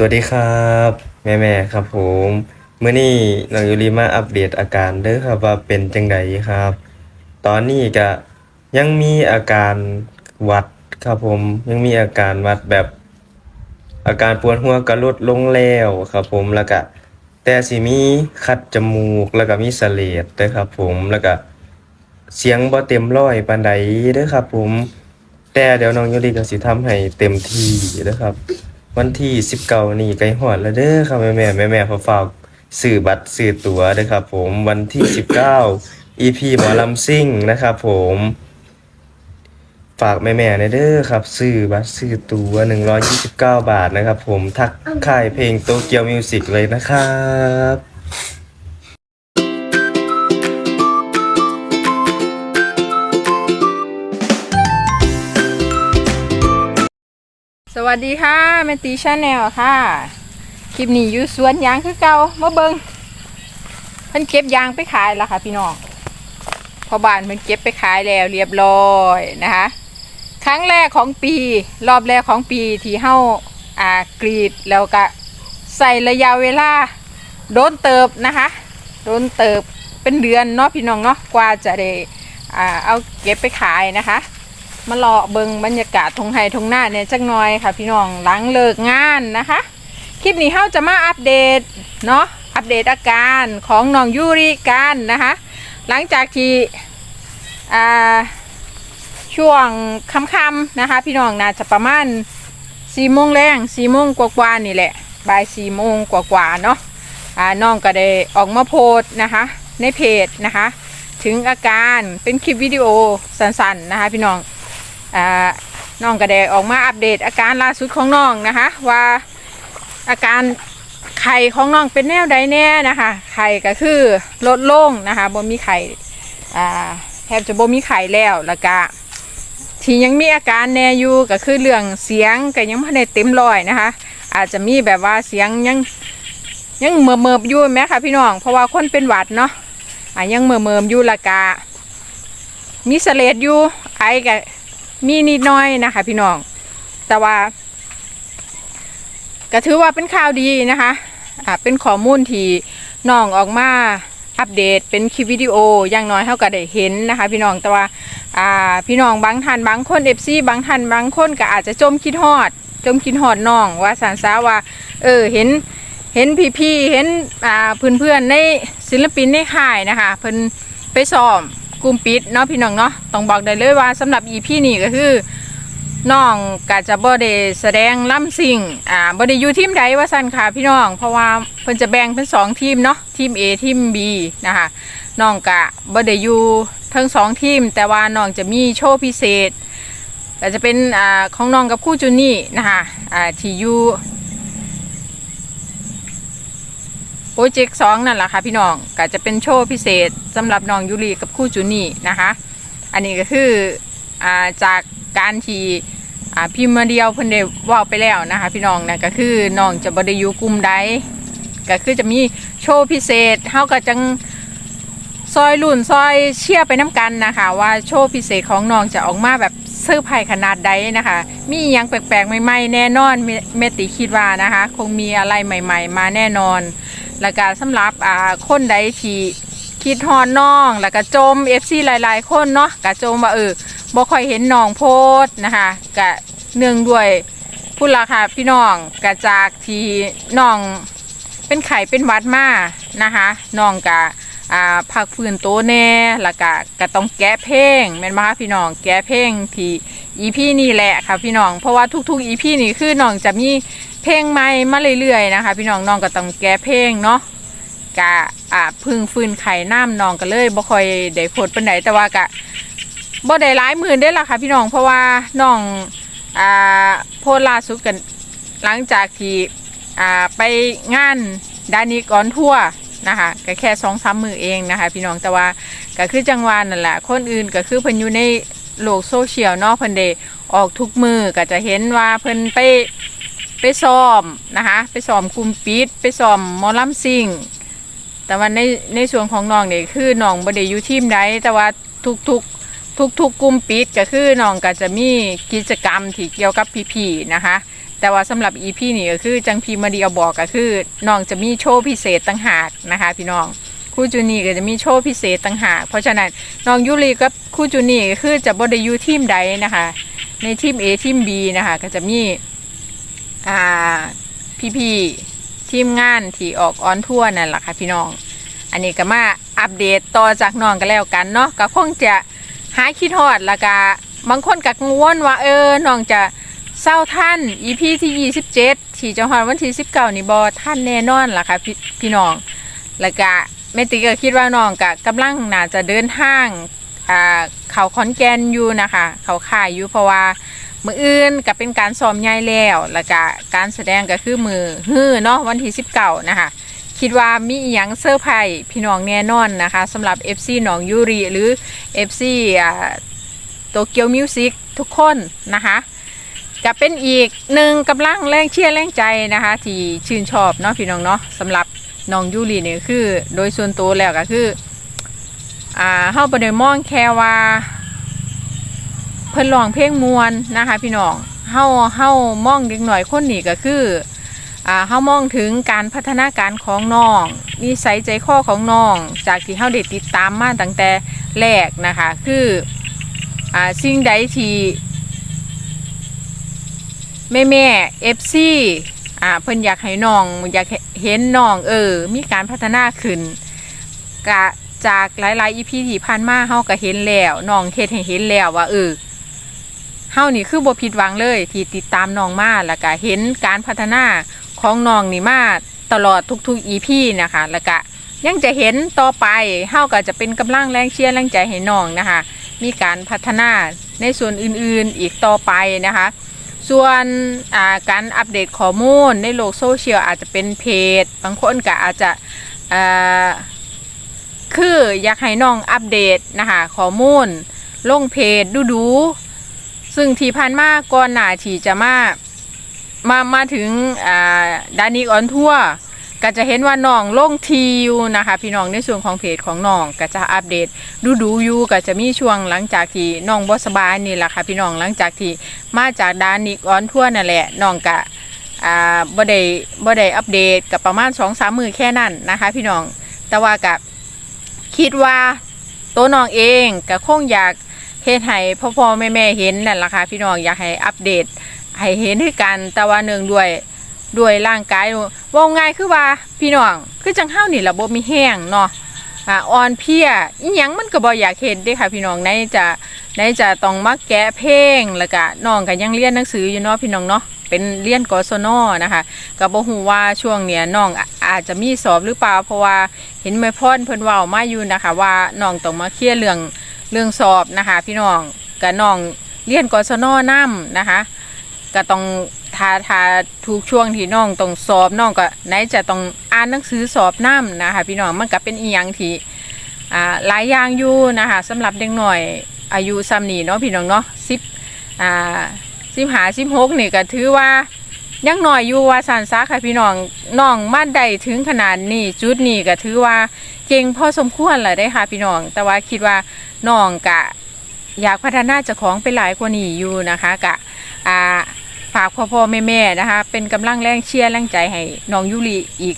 สวัสดีครับ แม่แม่ครับผมเมื้อนี้น้องยูริมาอัปเดตอาการเด้อครับว่าเป็นจังไดครับ ตอนนี้ก็ยังมีอาการหวัดครับผมยังมีอาการหวัดแบบ อาการปวดหัวก็ลดลงแล้วครับผมแล้วก็แต่สิมีคัดจมูกแล้วก็มีเสลดด้อครับผมแล้วก็เสียงบ่เต็มร้อยปานใดเด้อครับผม แต่เดี๋ยวน้องยูริก็สิทำให้เต็มที่เด้อครับ วันที่19นี่ใกล้ฮอดแล้วเด้อครับแม่แม่แม่แม่ๆขอฝากซื้อบัตรซื้อตั๋วเด้อครับผมวันที่19 EP หมอลำซิ่งนะครับผมฝากแม่แม่ๆหน่อยเด้อครับซื้อบัตรซื้อตั๋ว129บาทนะครับผมทักค่ายเพลงโตเกียวมิวสิกเลยนะครับ วัสดีค่ะแมตตีชาแนลค่ะ คลิปนี้อยู่สวนยางคือเก่ามาเบิงเพิ่นเก็บยางไปขายแล้วค่ะพี่น้องพอบ้านเพิ่นเก็บไปขายแล้วเรียบร้อยนะคะ ครั้งแรกของปี รอบแรกของปีที่เฮาอ่ากรีดแล้วก็ใส่ระยะเวลาโดนเติบนะคะ โดนเติบเป็นเดือนเนาะพี่น้องเนาะกว่าจะได้อ่าเอาเก็บไปขายนะคะ มาเลาะเบิงบรรยากาศทงไห้ทงหน้าเนี่ยจักหน่อยค่ะ พี่น้องหลังเลิกงานนะคะ คลิปนี้เฮาจะมาอัปเดตเนาะอัปเดตอาการของน้องยูริกันนะคะ หลังจากที่อ่าช่วงค่ำๆนะคะ พี่น้องน่าจะประมาณสี่โมงแรงสี่โมงกว่าๆนี่แหละบ่ายสี่โมงกว่าๆเนาะอ่าน้องก็ได้ออกมาโพสนะคะ ในเพจนะคะ ถึงอาการเป็นคลิปวิดีโอสั้นๆนะคะ พี่น้อง น้องก็ได้ออกมาอัปเดตอาการล่าสุดของน้องนะคะ ว่าอาการไข่ของน้องเป็นแนวใดแน่นะคะไข่ก็คือลดลงนะคะบ่มีไข่แทบจะบ่มีไข่แล้วแล้วก็ที่ยังมีอาการแน่อยู่ก็คือเรื่องเสียงก็ยังไม่ได้เต็มร้อยนะคะ อาจจะมีแบบว่าเสียงยังยังเมื่อเมิบๆอยู่ไหมคะพี่น้อง เพราะว่าคนเป็นหวัดเนาะอะยังเมื่อเมิบๆอยู่ละกะมีเสลดอยู่ไอกับ มีนิดน้อยนะคะ พี่น้อง แต่ว่าก็ถือว่าเป็นข่าวดีนะคะอ่าเป็นข้อมูลที่น้องออกมาอัปเดตเป็นคลิปวิดีโออย่างน้อยเท่ากับได้เห็นนะคะ พี่น้องแต่ว่าอ่าพี่น้องบางท่านบางคนเอฟซีบางท่านบางคนก็อาจจะจมคิดฮอด จมคิดฮอดน้องว่าสารสาว่า เออเห็นเห็นพี่ๆเห็นอ่าเพื่อนๆในศิลปินในค่ายนะคะเพิ่นไปซ้อม กลุ่มปิดเนาะพี่น้องเนาะต้องบอกได้เลยว่าสำหรับ EP นี้ก็คือน้องก็จะบ่ได้แสดงล่ำสิ่งอ่าบ่ได้อยู่ทีมใดว่าซั่นค่ะพี่น้อง เพราะว่าเพิ่นจะแบ่งเป็นสองทีมเนาะทีม A ทีม B นะคะน้องก็บ่ได้อยู่ทั้งสองทีม แต่ว่าน้องจะมีโชว์พิเศษก็จะเป็นอ่าของน้องกับคู่จูนี่นะคะอ่าที่อยู่โปรเจกต์สองนั่นแหละค่ะพี่น้องก็จะเป็นโชว์พิเศษสำหรับน้องยูรีกับคู่จูนี่นะคะ อันนี้ก็คืออ่าจากการที่อ่าพิมพ์มาเดียวเพิ่นได้ว่าไปแล้วนะคะ พี่น้องนะก็คือน้องจะบไดยูกลุ่มใดก็คือจะมีโชว์พิเศษเฮาก็จังซอยลุ่นซอยเชี่ยไปน้ำกันนะคะ ว่าโชว์พิเศษของน้องจะออกมาแบบเซอร์ไพรส์ขนาดใดนะคะ มีอหยังแปลกๆใหม่ๆแน่นอนเมเมติคิดว่านะคะ คงมีอะไรใหม่ ๆ มาแน่นอน แล้วก็สำหรับอ่าคนใดที่คิดฮอนน้อง แล้วก็จม FC หลายๆ คนเนาะก็จมว่าเออบ่ค่อยเห็นน้องโพสต์นะคะก็เนื่องด้วยพูดละค่ะพี่น้องก็จากที่น้องเป็นไข้เป็นวัดมานะคะน้องก็อ่าพักฟื้นตัวแน่แล้วก็ก็ต้องแก้เพลงแม่นบ่คะพี่น้องแก้เพลงที่ EP นี่แหละค่ะพี่น้อง เพราะว่าทุกๆ EP นี่คือน้องจะมีเพลงใหม่มาเรื่อยๆนะคะ พี่น้องน้องก็ต้องแก้เพลงเนาะกะอ่าพึ่งฟื้นไข่น้ำน้องก็เลยบ่ค่อยได้โพดปานใดแต่ว่ากะบ่ได้หลายหมื่นได้ละค่ะพี่น้องเพราะว่าน้องอ่าโพสล่าสุดกันหลังจากที่อ่าไปงานดานิกอนทั่วนะคะก็แค่สองสามมือเองนะคะ พี่น้องแต่ว่าก็คือจังหวะนั่นแหละคนอื่นก็คือเพิ่นอยู่ใน โลกโซเชียลเนาะเพิ่นได้ออกทุกมือก็จะเห็นว่าเพิ่นไปไปซ้อมนะคะไปซ้อมกลุ่มปิดไปซ้อมมอลำซิงแต่ว่าในในส่วนของน้องเนี่ยคือน้องบ่ได้อยู่ทีมใดแต่ว่าทุกทุกทุกทุกๆกลุ่มปิดก็คือน้องก็จะมีกิจกรรมที่เกี่ยวกับพี่ๆนะคะ แต่ว่าสำหรับ EP นี่ก็คือจังพีมาเดียวบอกก็คือน้องจะมีโชว์พิเศษต่างหากนะคะพี่น้อง คู่จูนี่ก็จะมีโชว์พิเศษต่างหาก เพราะฉะนั้นน้องยูรีกับคู่จูนี่คือจะบไดยูทีมใดนะคะ ในทีม A ทีม B นะคะก็จะมีอ่าพี่ๆทีมงานที่ออกออนทัวร์นั่นแหละค่ะพี่น้อง อันนี้ก็มาอัปเดตต่อจากน้องกันแล้วกันเนาะก็คงจะหายคิดฮอดแล้วก็บางคนก็กังวลว่าเออน้องจะเศร้าท่าน EP ที่ 27ที่จะฮอดวันที่19นี่บ่ท่านแน่นอนล่ะค่ะพี่พี่น้อง แล้วก็ แม่ติ๊กก็คิดว่าน้องก็กำลังน่าจะเดินทางอ่าเขาขอนแก่นอยู่นะคะ เขาข่ายอยู่เพราะว่ามืออื่นก็เป็นการซ้อมใหญ่แล้วแล้วก็การแสดงก็คือมือฮื้อเนาะวันที่19นะคะคิดว่ามีอหยังเซอร์ไพรส์พี่น้องแน่นอนนะคะสำหรับ FC หนองยูริหรือ FC อโตเกียวมิวสิกทุกคนนะคะก็เป็นอีกหนึ่งกำลังแรงเชียร์แรงใจนะคะ ที่ชื่นชอบเนาะพี่น้องเนาะสำหรับ น้องยูริเนี่ยคือ โดยส่วนตัวแล้วก็คือ อ่าเฮาบ่ได้มองแค่ว่า เพิ่นร้องเพลงมวนนะคะ พี่น้องเฮาเฮามองเด็กหน่อยคนนี้ก็คืออ่าเฮามองถึงการพัฒนาการของน้องนิสัยใจคอของน้อง จากที่เฮาได้ติดตามมาตั้งแต่แรกนะคะ คืออ่าสิ่งใดที่แม่แม่เอฟซี อ่าเพิ่นอยากให้น้องอยากเห็นน้องเออ มีการพัฒนาขึ้นกะจากหลายๆอีพีที่ผ่านมาเฮาก็เห็นแล้วน้องเฮ็ดให้เห็นแล้วว่าเออเฮานี่คือบ่ผิดหวังเลย ที่ติดตามน้องมาแล้วก็เห็นการพัฒนาของน้องนี่มาตลอดทุกๆ EP นะคะแล้วก็ยังจะเห็นต่อไปเฮาก็จะเป็นกำลังแรงเชียร์แรงใจให้น้องนะคะ มีการพัฒนาในส่วนอื่นๆอีกต่อไปนะคะ ส่วนอ่าการอัปเดตข้อมูลในโลกโซเชียลอาจจะเป็นเพจ บางคนก็อาจจะอ่าคืออยากให้น้องอัปเดตนะคะข้อมูลลงเพจดูๆซึ่งที่ผ่านมาก่อนหน้าที่จะมามามาถึงอ่าดานิกออนทัวร์ ก็จะเห็นว่าน้องลงทีอยู่นะคะ พี่น้องในส่วนของเพจของน้องก็จะอัปเดตดูดูๆอยู่ก็จะมีช่วงหลังจากที่น้องบ่สบายนี่แหละค่ะพี่น้องหลังจากที่มาจากดานิกออนทั่วนั่นแหละน้องก็อ่าบ่ได้บ่ได้อัปเดตกับประมาณ2-3มือแค่นั้นนะคะ พี่น้องแต่ว่ากับคิดว่าตัวน้องเองก็คงอยากเฮ็ดให้พ่อพ่อแม่แม่เห็นนั่นแหละค่ะพี่น้องอยากให้อัปเดตให้เห็นด้วยกันแต่ว่าเนื่งด้วย ด้วยร่างกายว่าง่ายคือว่าพี่น้องคือจังเฮานี่ระบบมีแห้งเนาะอ่อนเพียอีหยังมันก็บ่อยากเห็นเด้ค่ะ พี่น้องไหนจะไหนจะต้องมาแกะเพลงแล้วก็น้องก็ยังเรียนหนังสืออยู่เนาะพี่น้องเนาะเป็นเรียนกศนนะคะก็บ่ฮู้ว่าช่วงเนี้ยน้องอาจจะมีสอบหรือเปล่าเพราะว่าเห็นแม่พ่อนเพิ่นเว้ามาอยู่นะคะ ว่าน้องต้องมาเคลียร์เรื่องเรื่องสอบนะคะ พี่น้องกับน้องเรียนกศนนํนะคะก็ต้อง ทาทาทุกช่วงที่น้องต้องสอบน้องก็ไหนจะต้องอ่านหนังสือสอบนํนะคะพี่น้องมันก็เป็นอีหยังที่อ่าหลายอย่างอยู่นะคะสำหรับเด็กหน่อยอายุซ้ำนี้เนาะพี่น้องเนาะสิบอ่าสิบหาสิบหกนี่ก็ถือว่ายังหน่อยอยู่ว่าสันซาค่ะพี่น้องน้องมาได้ถึงขนาดนี้จุดนี้ก็ถือว่าเก่งพอสมควรเลยได้ค่ะพี่น้อง แต่ว่าคิดว่าน้องกะ อยากพัฒนาเจ้าของไปหลายกว่านี้อยู่นะคะกะอ่าากพ่อพ่อแม่แม่ๆนะคะ เป็นกำลังแรงเชียร์แรงใจให้น้องยุริอีก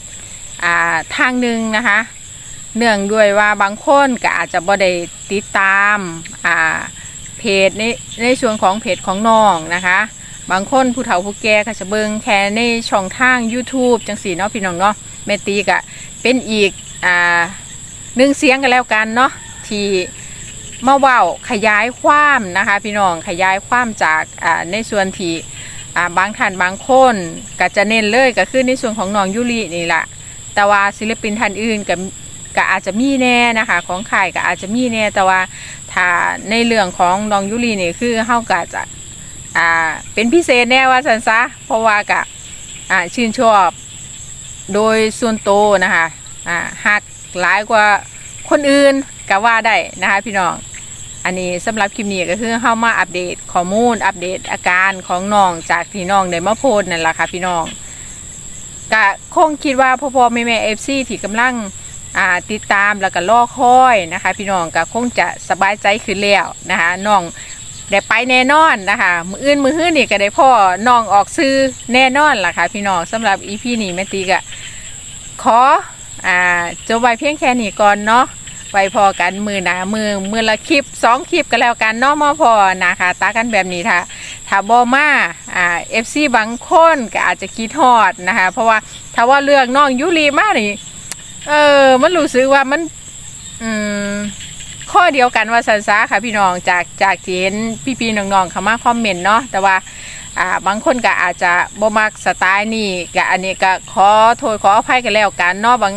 อ่าทางหนึ่งนะคะ เนื่องด้วยว่าบางคนก็อาจจะบ่ได้ติดตามอ่าเพจในในส่วนของเพจของน้องนะคะ บางคนผู้เฒ่าผู้แก่ก็จะเบิ่งแค่ในช่องทาง YouTube จังสีเนาะพี่น้องเนาะแม่ตีก็เป็นอีกอ่าหนึ่งเสียงกันแล้วกันเนาะที่มาเว้าขยายความนะคะ พี่น้องขยายความจากอ่าในส่วนที่ อ่าบางท่านบางคนก็จะเน้นเลยก็คือในส่วนของน้องยุรินี่แหละแต่ว่าศิลปินท่านอื่นก็ก็อาจจะมีแน่นะคะ ของค่ายก็อาจจะมีแน่แต่ว่าถ้าในเรื่องของน้องยุรินี่คือเฮาก็จะอ่าเป็นพิเศษแน่ว่าสันซะเพราะว่ากะอ่าชื่นชอบโดยส่วนโตวนะคะอ่าหักหลายกว่าคนอื่นก็ว่าได้นะคะพี่น้อง อันนี้สำหรับคลิปนี้ก็คือเข้ามาอัปเดตข้อมูล อัปเดตอาการของน้องจากที่น้องได้มาโพสนั่นแหละค่ะพี่น้องก็คงคิดว่าพ่อพ่อแม่แม่เอฟซีที่กำลังติดตามแล้วก็รอคอยนะคะ พี่น้องก็คงจะสบายใจขึ้นแล้วนะคะน้องได้ไปแน่นอนนะคะมืออื่นมือฮื้อนี่ก็ได้พ่อน้องออกซื้อแน่นอนล่ะค่ะพี่น้องสำหรับอีพีนี้แม่ตีก็ขออ่าจบไว้เพียงแค่นี้ก่อนเนาะ ไว้พอกันมือหนามือมือละคลิปสองคลิปก็แล้วกันเนาะมอพอนะคะตากันแบบนี้ถ้าถ้าบอมาอ่าเอฟซีบางคนก็อาจจะคิดฮอดนะคะ เพราะว่าถ้าว่าเรื่องน้องยุรีมานี่เออมันรู้สึกว่ามันอืมข้อเดียวกันว่าสันซาค่ะพี่น้องจากจากที่เห็นพี่ๆน้องๆเขามาคอมเมนต์เนาะแต่ว่า อ่าบางคนก็อาจจะบ่มักสไตล์นี่ก็อันนี้ก็ขอโทษขออภัยกันแล้วกันเนาะบาง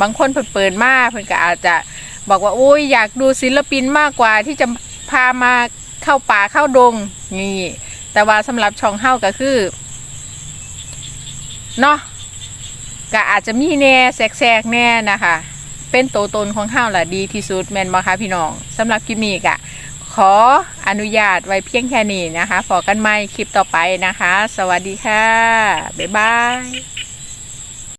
บางคนเพิ่นเปิดมาเพิ่นก็อาจจะบอกว่าโอ้ยอยากดูศิลปินมากกว่าที่จะพามาเข้าป่าเข้าดงนี่ แต่ว่าสำหรับช่องเฮาก็คือเนาะก็อาจจะมีแน่แสกๆแน่นะคะ เป็นตัวตนของเฮาล่ะดีที่สุดแม่นบ่คะพี่น้องสำหรับคลิปนี้ก็ ขออนุญาตไว้เพียงแค่นี้นะคะพอกันใหม่คลิปต่อไปนะคะ สวัสดีค่ะ บ๊ายบาย